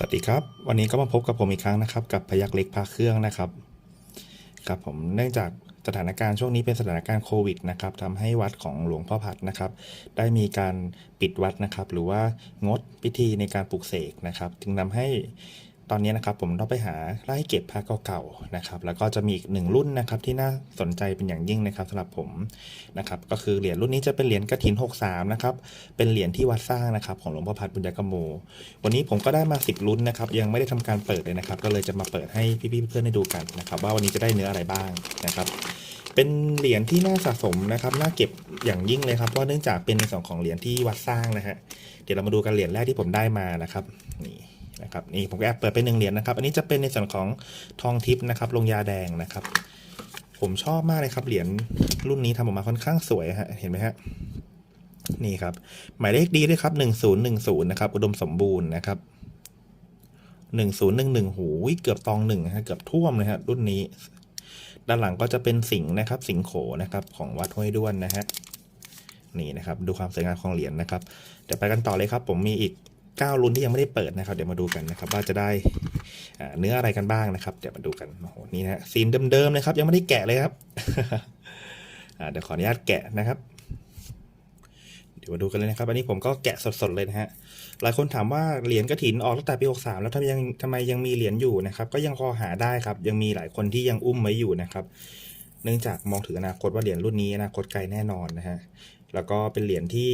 สวัสดีครับ วันนี้ก็มาพบกับผมอีกครั้งนะครับ กับพยักเล็กพาเครื่องนะครับครับผมเนื่องจากสถานการณ์ช่วงนี้เป็นสถานการณ์โควิดนะครับทำให้วัดของหลวงพ่อพัดนะครับ ได้มีการปิดวัดนะครับ หรือว่างดพิธีในการปลูกเสกนะครับ จึงทำให้ ตอนนี้นะครับผมต้องไปหาไล่เก็บพระเก่าๆนะครับแล้วก็จะมีอีกหนึ่งรุ่นนะครับที่น่าสนใจเป็นอย่างยิ่งนะครับสำหรับผมนะครับก็คือเหรียญรุ่นนี้จะเป็นเหรียญกระถิน 63นะครับเป็นเหรียญที่วัดสร้างนะครับของหลวงพ่อพัดบุญญกโม วันนี้ผมก็ได้มา 10รุ่นนะครับยังไม่ได้ทำการเปิดเลยนะครับก็เลยจะมาเปิดให้พี่ๆเพื่อนๆได้ดูกันนะครับว่าวันนี้จะได้เนื้ออะไรบ้างนะครับเป็นเหรียญที่น่าสะสมนะครับน่าเก็บอย่างยิ่งเลยครับเพราะเนื่องจากเป็นในส่วนของเหรียญที่วัดสร้างนะฮะเดี๋ยวเรามาดูกันเหรียญแรกที่ผมได้มานะครับนี่ นะครับนี่ผมก็แอบเปิดไปหนึ่งเหรียญนะครับ อันนี้จะเป็นในส่วนของทองทิพย์นะครับลงยาแดงนะครับ ผมชอบมากเลยครับเหรียญรุ่นนี้ทำออกมาค่อนข้างสวยฮะเห็นไหมฮะนี่ครับ หมายเลขดีด้วยครับหนึ่งศูนย์หนึ่งศูนย์นะครับอุดมสมบูรณ์นะครับหนึ่งศูนย์หนึ่งหนึ่งหูเกือบตองหนึ่งฮะเกือบท่วมเลยฮะรุ่นนี้ ด้านหลังก็จะเป็นสิงห์นะครับ สิงโขนะครับ ของวัดห้วยด้วนนะฮะนี่นะครับ ดูความสวยงามของเหรียญนะครับเดี๋ยวไปกันต่อเลยครับ ผมมีอีก 9รุ่นที่ยังไม่ได้เปิดนะครับ เดี๋ยวมาดูกันนะครับว่าจะได้เนื้ออะไรกันบ้างนะครับ เดี๋ยวมาดูกันโอ้โหนี่นะซีนเดิมๆเลยครับ ยังไม่ได้แกะเลยครับเดี๋ยวขออนุญาตแกะนะครับ เดี๋ยวมาดูกันเลยนะครับ อันนี้ผมก็แกะสดๆเลยนะฮะหลายคนถามว่าเหรียญกระถินออกตั้งแต่ปี 63 แล้วทำไมยังทำไมยังมีเหรียญอยู่นะครับ ก็ยังพอหาได้ครับ ยังมีหลายคนที่ยังอุ้มไว้อยู่นะครับ เนื่องจากมองถึงอนาคตว่าเหรียญรุ่นนี้อนาคตไกลแน่นอนนะฮะแล้วก็เป็นเหรียญที่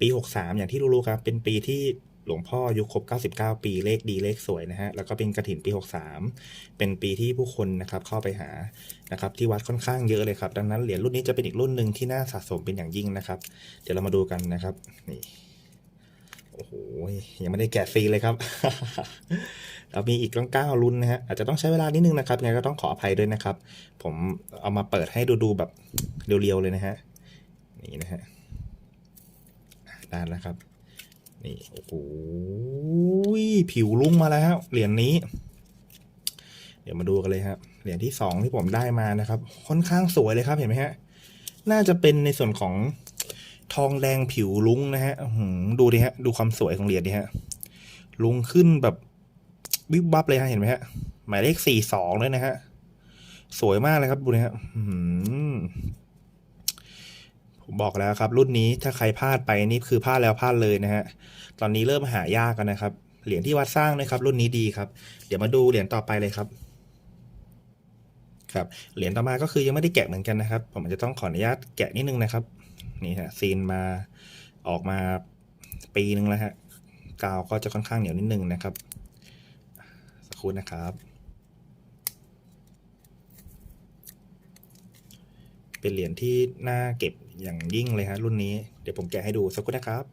ปี 63 อย่างที่รู้ๆครับ เป็นปีที่หลวงพ่ออายุครบ 99 ปีเลขดีเลขสวยนะฮะ แล้วก็เป็นกระถินปี 63 เป็นปีที่ผู้คนนะครับเข้าไปหานะครับที่วัดค่อนข้างเยอะเลยครับ ดังนั้นเหรียญรุ่นนี้จะเป็นอีกรุ่นหนึ่งที่น่าสะสมเป็นอย่างยิ่งนะครับ เดี๋ยวเรามาดูกันนะครับ นี่โอ้โหยังไม่ได้แกะฟรีเลยครับ เรามีอีกตั้งเก้ารุ่นนะฮะอาจจะต้องใช้เวลานิดนึงนะครับยังไงก็ต้องขออภัยด้วยนะครับ ผมเอามาเปิดให้ดูดูๆแบบเรียวๆเลยนะฮะนี่นะฮะ ด้านแล้วครับ นี่ โอ้โหผิวลุ้งมาแล้วเหรียญนี้ เดี๋ยวมาดูกันเลยครับ เหรียญที่สองที่ผมได้มานะครับ ค่อนข้างสวยเลยครับเห็นไหมฮะ น่าจะเป็นในส่วนของทองแดงผิวลุ้งนะฮะอื้อหือดูดิฮะ ดูความสวยของเหรียญดิฮะ ลุงขึ้นแบบวิบวับเลยฮะเห็นไหมฮะ หมายเลขสี่สองเลยนะฮะ สวยมากเลยครับดูนะฮะอื้อหือ ผมบอกแล้วครับ รุ่นนี้ถ้าใครพลาดไปนี่คือพลาดแล้วพลาดเลยนะฮะตอนนี้เริ่มหายากกันนะครับเหรียญที่วัดสร้างนะครับ รุ่นนี้ดีครับ เดี๋ยวมาดูเหรียญต่อไปเลยครับครับเหรียญต่อมาก็คือยังไม่ได้แกะเหมือนกันนะครับ ผมอาจจะต้องขออนุญาตแกะนิดนึงนะครับ นี่ฮะซีนมาออกมาปีหนึ่งแล้วฮะกาวก็จะค่อนข้างเหนียวนิดนึงนะครับสักครู่นะครับ เป็นเหรียญที่น่าเก็บอย่างยิ่งเลยฮะรุ่นนี้เดี๋ยวผมแกะให้ดูสักครู่นะครับ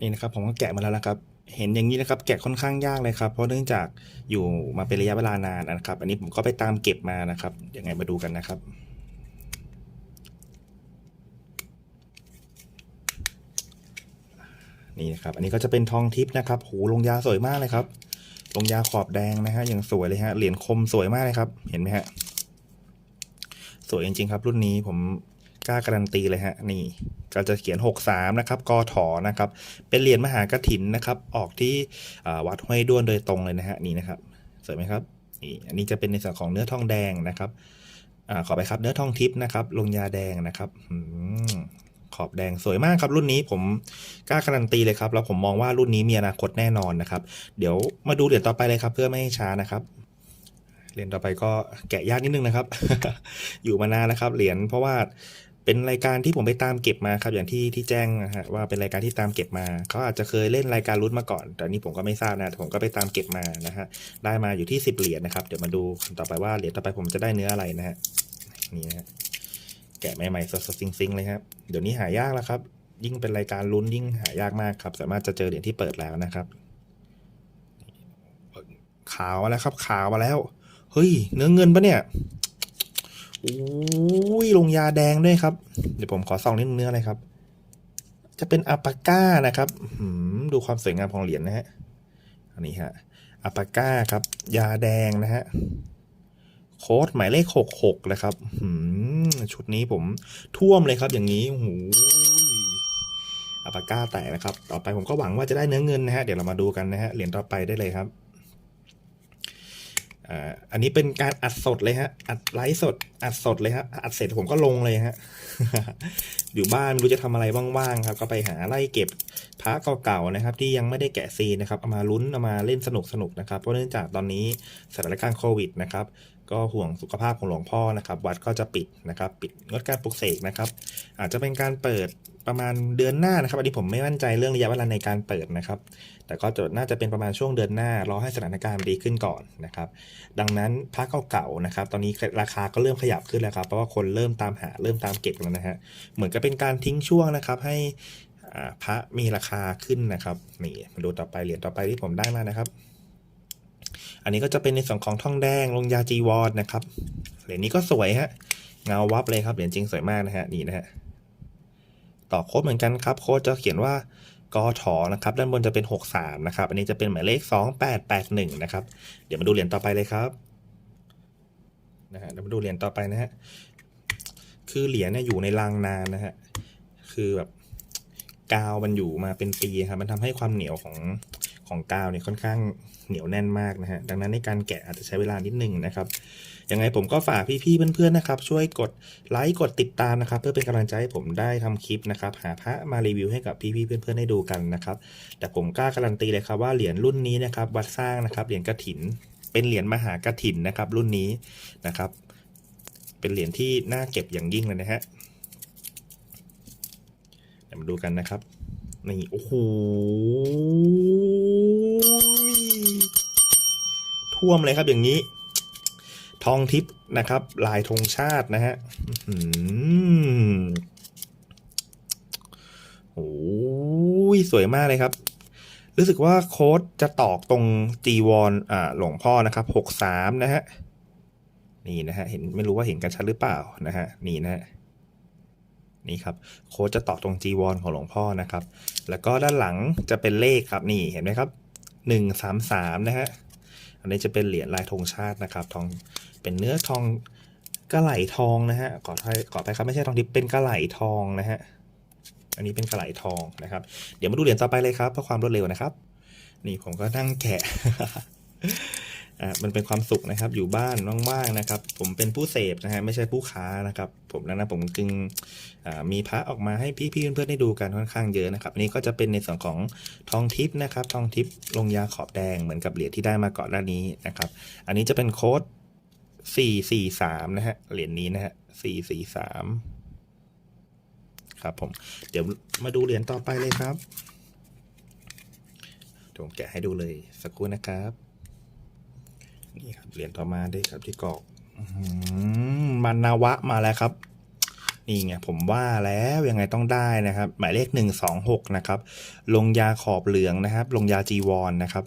นี่นะครับผมก็แกะมาแล้วนะครับ เห็นอย่างนี้นะครับ แกะค่อนข้างยากเลยครับ เพราะเนื่องจากอยู่มาเป็นระยะเวลานานนะครับ อันนี้ผมก็ไปตามเก็บมานะครับยังไงมาดูกันนะครับนี่นะครับ อันนี้ก็จะเป็นทองทิพย์นะครับ หูลงยาสวยมากเลยครับ ลงยาขอบแดงนะฮะ อย่างสวยเลยฮะ เหรียญคมสวยมากเลยครับ เห็นไหมฮะ สวยจริง ๆ ครับ รุ่นนี้ผมกล้าการันตีเลยฮะนี่ก็จะเขียน 63 นะครับกอถอนะครับ เป็นเหรียญมหากถินนะครับ ออกที่วัดห้วยด้วนโดยตรงเลยนะฮะนี่นะครับสวยไหมครับนี่อันนี้จะเป็นในส่วนของเนื้อทองแดงนะครับอขอไปครับ เนื้อทองทิพย์นะครับ ลงยาแดงนะครับอขอบแดงสวยมากครับรุ่นนี้ผมกล้าการันตีเลยครับ แล้วผมมองว่ารุ่นนี้มีอนาคตแน่นอนนะครับ เดี๋ยวมาดูเหรียญต่อไปเลยครับ เพื่อไม่ให้ช้านะครับ เหรียญต่อไปก็แกะยากนิดนึงนะครับ อยู่มานานแล้วครับ เหรียญเพราะว่าเป็นรายการที่ผมไปตามเก็บมาครับ อย่างที่ที่แจ้งนะฮะว่าเป็นรายการที่ตามเก็บมาเขาอาจจะเคยเล่นรายการรุ่นมาก่อน แต่นี้ผมก็ไม่ทราบนะแต่ผมก็ไปตามเก็บมานะฮะได้มาอยู่ที่สิบเหรียญนะครับเดี๋ยวมาดูต่อไปว่าเหรียญต่อไปผมจะได้เนื้ออะไรนะฮะนี่นะฮะแกะใหม่ๆสดๆซิงๆเลยครับเดี๋ยวนี้หายากแล้วครับ ยิ่งเป็นรายการลุ้นยิ่งหายากมากครับ สามารถจะเจอเหรียญที่เปิดแล้วนะครับขาวมาแล้วครับขาวมาแล้ว เฮ้ย เนื้อเงินปะเนี่ยอุ้ยลงยาแดงด้วยครับ เดี๋ยวผมขอส่องนิดนึงเนื้ออะไรครับ จะเป็นอัปปาก้านะครับดูความสวยงามของเหรียญนะฮะอันนี้ฮะอัปปาก้าครับ ยาแดงนะฮะโค้ดหมายเลขหกหกเลยครับชุดนี้ผมท่วมเลยครับ อย่างนี้โอ้โหอัปาก้าแตกนะครับ ต่อไปผมก็หวังว่าจะได้เนื้อเงินนะฮะเดี๋ยวเรามาดูกันนะฮะเหรียญต่อไปได้เลยครับ อ่าอันนี้เป็นการอัดสดเลยฮะ อัดไลฟ์สด อัดสดเลยฮะ อัดเสร็จผมก็ลงเลยฮะ อยู่บ้านไม่รู้จะทำอะไรว่างๆครับ ก็ไปหาไล่เก็บพระเก่าๆนะครับ ที่ยังไม่ได้แกะซีนนะครับ เอามาลุ้นเอามาเล่นสนุกๆนะครับ เพราะเนื่องจากตอนนี้สถานการณ์โควิดนะครับ ก็ห่วงสุขภาพของหลวงพ่อนะครับ วัดก็จะปิดนะครับ ปิดงดการปลุกเสกนะครับ อาจจะเป็นการเปิด ประมาณเดือนหน้านะครับ อันนี้ผมไม่มั่นใจเรื่องระยะเวลาในการเปิดนะครับ แต่ก็จะน่าจะเป็นประมาณช่วงเดือนหน้ารอให้สถานการณ์ดีขึ้นก่อนนะครับ ดังนั้นพระเก่าๆนะครับ ตอนนี้ราคาก็เริ่มขยับขึ้นแล้วครับ เพราะว่าคนเริ่มตามหาเริ่มตามเก็บแล้วนะฮะ เหมือนกับเป็นการทิ้งช่วงนะครับ ให้พระมีราคาขึ้นนะครับนี่มาดูต่อไปเหรียญต่อไปที่ผมได้มานะครับ อันนี้ก็จะเป็นในส่วนของทองแดงลงยาจีวรนะครับเหรียญนี้ก็สวยฮะเงาวับเลยครับเหรียญจริงสวยมากนะฮะนี่นะฮะ ต่อโค้ดเหมือนกันครับ โค้ดจะเขียนว่ากอถอนะครับ ด้านบนจะเป็น 63 นะครับ อันนี้จะเป็นหมายเลข 2881 นะครับ เดี๋ยวมาดูเหรียญต่อไปเลยครับนะฮะเดี๋ยวมาดูเหรียญต่อไปนะฮะ คือเหรียญเนี่ยอยู่ในรังนานนะฮะ คือแบบกาวมันอยู่มาเป็นปีครับ มันทำให้ความเหนียวของ ของกาวเนี่ยค่อนข้างเหนียวแน่นมากนะฮะดังนั้นในการแกะอาจจะใช้เวลานิดนึงนะครับยังไงผมก็ฝากพี่ๆเพื่อนๆนะครับ ช่วยกดไลค์กดติดตามนะครับ เพื่อเป็นกำลังใจให้ผมได้ทำคลิปนะครับ หาพระมารีวิวให้กับพี่ๆเพื่อนๆได้ดูกันนะครับ แต่ผมกล้าการันตีเลยครับว่าเหรียญรุ่นนี้นะครับวัดสร้างนะครับเหรียญกระถิน เป็นเหรียญมหากระถินนะครับ รุ่นนี้นะครับ เป็นเหรียญที่น่าเก็บอย่างยิ่งเลยนะฮะเดี๋ยวมาดูกันนะครับนี่โอ้โห ท่วมเลยครับอย่างนี้ ทองทิพย์นะครับ ลายธงชาตินะฮะอื้อหือโอ้ยสวยมากเลยครับ รู้สึกว่าโค้ดจะตอกตรงจีวรอ่าหลวงพ่อนะครับหกสามนะฮะนี่นะฮะเห็นไม่รู้ว่าเห็นกันชัดหรือเปล่านะฮะนี่นะฮะนี่ครับโค้ดจะตอกตรงจีวรของหลวงพ่อนะครับ แล้วก็ด้านหลังจะเป็นเลขครับนี่เห็นไหมครับหนึ่งสามสามนะฮะ อันนี้จะเป็นเหรียญลายธงชาตินะครับทองเป็นเนื้อทองกระไหลทองนะฮะขอไปขอไปครับไม่ใช่ทองทิพย์เป็นกระไหลทองนะฮะอันนี้เป็นกระไหลทองนะครับ เดี๋ยวมาดูเหรียญต่อไปเลยครับเพื่อความรวดเร็วนะครับ นี่ผมก็นั่งแกะ อ่ามันเป็นความสุขนะครับ อยู่บ้านว่างๆนะครับ ผมเป็นผู้เสพนะฮะไม่ใช่ผู้ค้านะครับ ผมดังนั้นผมจึงมีพระออกมาให้พี่ๆเพื่อนๆได้ดูกันค่อนข้างเยอะนะครับอันนี้ก็จะเป็นในส่วนของทองทิพย์นะครับ ทองทิพย์ลงยาขอบแดงเหมือนกับเหรียญที่ได้มาก่อนหน้านี้นะครับ อันนี้จะเป็นโค้ดสี่สี่สามนะฮะเหรียญนี้นะฮะสี่สี่สามครับผมเดี๋ยวมาดูเหรียญต่อไปเลยครับเดี๋ยวผมแกะให้ดูเลยสักครู่นะครับ นี่ครับเหรียญต่อมาได้ครับที่กรอกมันนาวะมาแล้วครับ นี่ไงผมว่าแล้วยังไงต้องได้นะครับ หมายเลขหนึ่งสองหกนะครับ ลงยาขอบเหลืองนะครับ ลงยาจีวรนนะครับ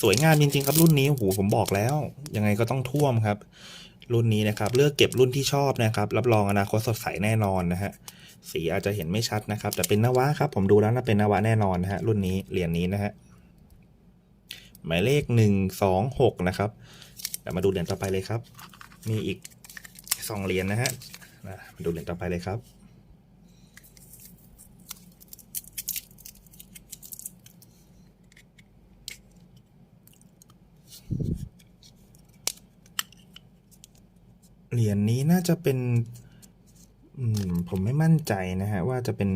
สวยงามจริง ๆ ครับรุ่นนี้โอ้โหผมบอกแล้ว ยังไงก็ต้องท่วมครับ รุ่นนี้นะครับ เลือกเก็บรุ่นที่ชอบนะครับ รับรองอนาคตสดใสแน่นอนนะฮะสีอาจจะเห็นไม่ชัดนะครับ แต่เป็นนวะครับ ผมดูแล้วน่าเป็นนวะแน่นอนนะฮะรุ่นนี้เหรียญนี้นะฮะ หมายเลขหนึ่งสองหกนะครับเดี๋ยวมาดูเหรียญต่อไปเลยครับ มีอีกสองเหรียญนะฮะมาดูเหรียญต่อไปเลยครับเหรียญนี้น่าจะเป็นผมไม่มั่นใจนะฮะว่าจะเป็น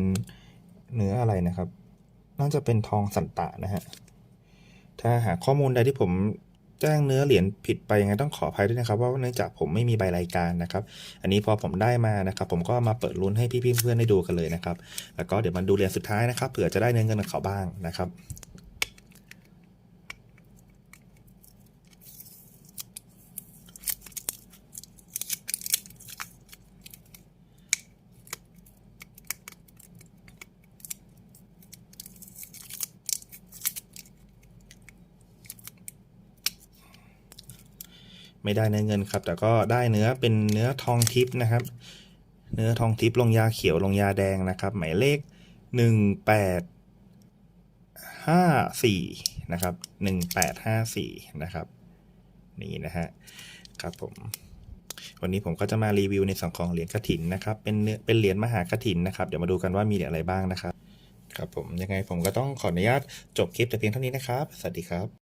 เนื้ออะไรนะครับ น่าจะเป็นทองสันตะนะฮะ ถ้าหากข้อมูลใดที่ผมแจ้งเนื้อเหรียญผิดไปยังไงต้องขออภัยด้วยนะครับว่าเนื่องจากผมไม่มีใบรายการนะครับ อันนี้พอผมได้มานะครับ ผมก็มาเปิดลุ้นให้พี่ๆเพื่อนๆได้ดูกันเลยนะครับ แล้วก็เดี๋ยวมาดูเหรียญสุดท้ายนะครับเผื่อจะได้เนื้อเงินเขาบ้างนะครับ ไม่ได้เนื้อเงินครับ แต่ก็ได้เนื้อเป็นเนื้อทองทิพย์นะครับ เนื้อทองทิพย์ลงยาเขียวลงยาแดงนะครับ หมายเลขหนึ่งแปดห้าสี่นะครับหนึ่งแปดห้าสี่นะครับนี่นะฮะครับผมวันนี้ผมก็จะมารีวิวในส่วนของเหรียญกฐินนะครับ เป็นเนื้อเป็นเหรียญมหากฐินนะครับ เดี๋ยวมาดูกันว่ามีเหรียญอะไรบ้างนะครับ ครับผมยังไงผมก็ต้องขออนุญาตจบคลิปแต่เพียงเท่านี้นะครับ สวัสดีครับ